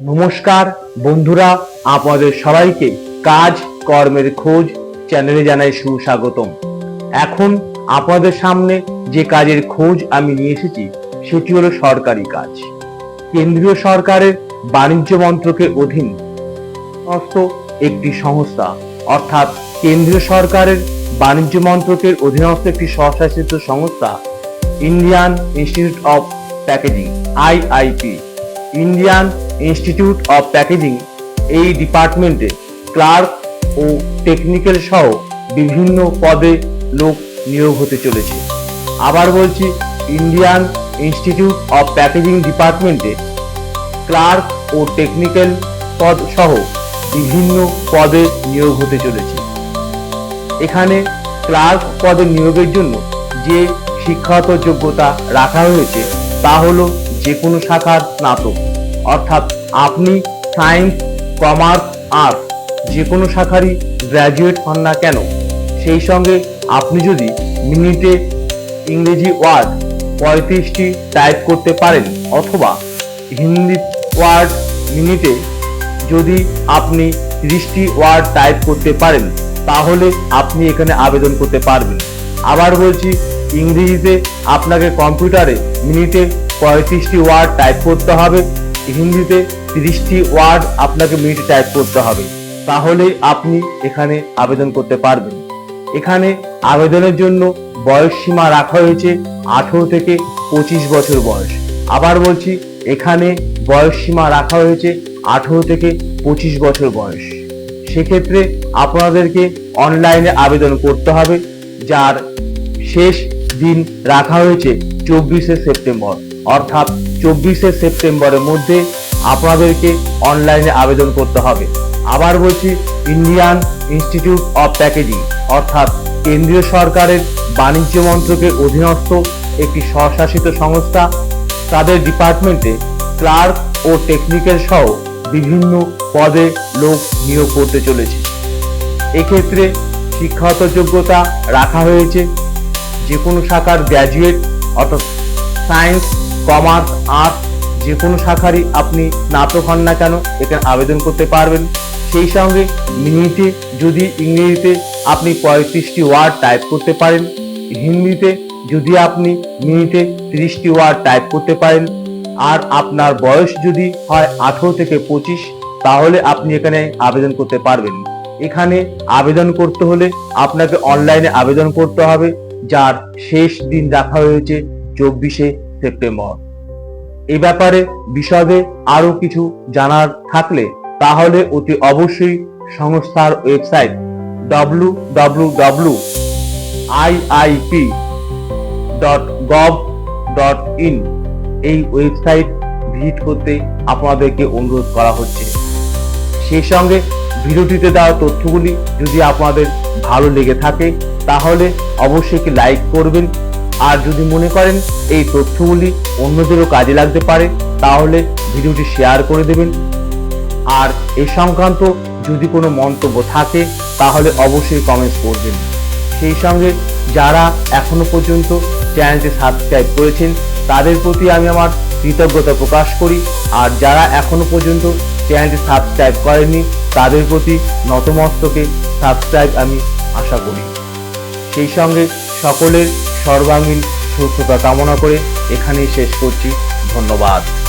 নমস্কার বন্ধুরা, আপনাদের সবাইকে কাজ কর্মের খোঁজ চ্যানেলে জানাই সুস্বাগতম। এখন আপনাদের সামনে যে কাজের খোঁজ আমি নিয়ে এসেছি, সেটি হলো সরকারি কাজ। কেন্দ্রীয় সরকারের বাণিজ্য মন্ত্রকের অধীন একটি সংস্থা, অর্থাৎ কেন্দ্রীয় সরকারের বাণিজ্য মন্ত্রকের অধীনস্থ একটি স্বশাসিত সংস্থা Indian institute of packaging IIP Indian institute of packaging এই ডিপার্টমেন্টে ক্লার্ক ও টেকনিক্যাল সহ বিভিন্ন পদে লোক নিয়োগ হতে চলেছে। আবার বলছি ইন্ডিয়ান ইনস্টিটিউট অফ প্যাকেজিং ডিপার্টমেন্টে ক্লার্ক ও টেকনিক্যাল পদ সহ বিভিন্ন পদে নিয়োগ হতে চলেছে। এখানে ক্লার্ক পদে নিয়োগের জন্য যে শিক্ষাগত যোগ্যতা রাখা হয়েছে তা হলো যে কোনো শাখার স্নাতক। অর্থাৎ আপনি সায়েন্স, কমার্স, আর্টস যে কোনো শাখারই গ্র্যাজুয়েট হন না কেন, সেই সঙ্গে আপনি যদি মিনিটে ইংরেজি ওয়ার্ড পঁয়ত্রিশটি টাইপ করতে পারেন অথবা হিন্দি ওয়ার্ড মিনিটে যদি আপনি তিরিশটি ওয়ার্ড টাইপ করতে পারেন, তাহলে আপনি এখানে আবেদন করতে পারবেন। আবার বলছি, ইংরেজিতে আপনাকে কম্পিউটারে মিনিটে পঁয়ত্রিশটি ওয়ার্ড টাইপ করতে হবে হিন্দিতে তিরিশটি ওয়ার্ড আপনাকে মিনিটে টাইপ করতে হবে। তাহলে আপনি এখানে আবেদন করতে পারবেন। এখানে আবেদনের জন্য বয়স সীমা রাখা হয়েছে আঠেরো থেকে পঁচিশ বছর বয়স। আবার বলছি, এখানে বয়স সীমা রাখা হয়েছে আঠেরো থেকে পঁচিশ বছর বয়স। সেক্ষেত্রে আপনাদেরকে অনলাইনে আবেদন করতে হবে, যার শেষ দিন রাখা হয়েছে চব্বিশে সেপ্টেম্বর। অর্থাৎ চব্বিশে সেপ্টেম্বরের মধ্যে আপনাদেরকে অনলাইনে আবেদন করতে হবে। আবার বলছি ইন্ডিয়ান ইনস্টিটিউট অফ প্যাকেজিং অর্থাৎ কেন্দ্রীয় সরকারের বাণিজ্য মন্ত্রকের অধীনস্থ একটি স্বশাসিত সংস্থা। তাদের ডিপার্টমেন্টে ক্লার্ক ও টেকনিক্যাল সহ বিভিন্ন পদে লোক নিয়োগ করতে চলেছে। এক্ষেত্রে শিক্ষাগত যোগ্যতা রাখা হয়েছে। যে কোনো শাখার গ্র্যাজুয়েট অর্থাৎ সায়েন্স কমার্স আর্টস যে কোনো শাখারই আপনি স্নাতক হন না কেন এখানে আবেদন করতে পারবেন। সেই সঙ্গে মিনিটে যদি ইংরেজিতে আপনি পঁয়ত্রিশটি ওয়ার্ড টাইপ করতে পারেন, হিন্দিতে যদি আপনি মিনিটে তিরিশটি ওয়ার্ড টাইপ করতে পারেন, আর আপনার বয়স যদি হয় আঠেরো থেকে পঁচিশ, তাহলে আপনি এখানে আবেদন করতে পারবেন। এখানে আবেদন করতে হলে আপনাকে অনলাইনে আবেদন করতে হবে, যার শেষ দিন রাখা হয়েছে চব্বিশে সেপ্টেম্বর। এই ব্যাপারে বিশদে আরও কিছু জানার থাকলে তাহলে অতি অবশ্যই সংস্থার website W W W IIP dot gov dot in এই ওয়েবসাইট ভিজিট করতে আপনাদেরকে অনুরোধ করা হচ্ছে। সেই সঙ্গে ভিডিওটিতে দেওয়া তথ্যগুলি যদি আপনাদের ভালো লেগে থাকে, তাহলে অবশ্যই লাইক করবেন আর যদি মনে করেন এই তথ্যগুলি অন্যদেরও কাজে লাগতে পারে, তাহলে ভিডিওটি শেয়ার করে দেবেন। আর এ সংক্রান্ত যদি কোনো মন্তব্য থাকে, তাহলে অবশ্যই কমেন্টস করবেন। সেই সঙ্গে যারা এখনও পর্যন্ত চ্যানেলটি সাবস্ক্রাইব করেছেন, তাদের প্রতি আমি আমার কৃতজ্ঞতা প্রকাশ করি। আর যারা এখনও পর্যন্ত চ্যানেলটি সাবস্ক্রাইব করেননি, তাদের প্রতি নতমস্তকে সাবস্ক্রাইব আমি আশা করি। সেই সঙ্গে সকলের সর্বাঙ্গীন সুস্থতা কামনা করে এখানেই শেষ করছি। ধন্যবাদ।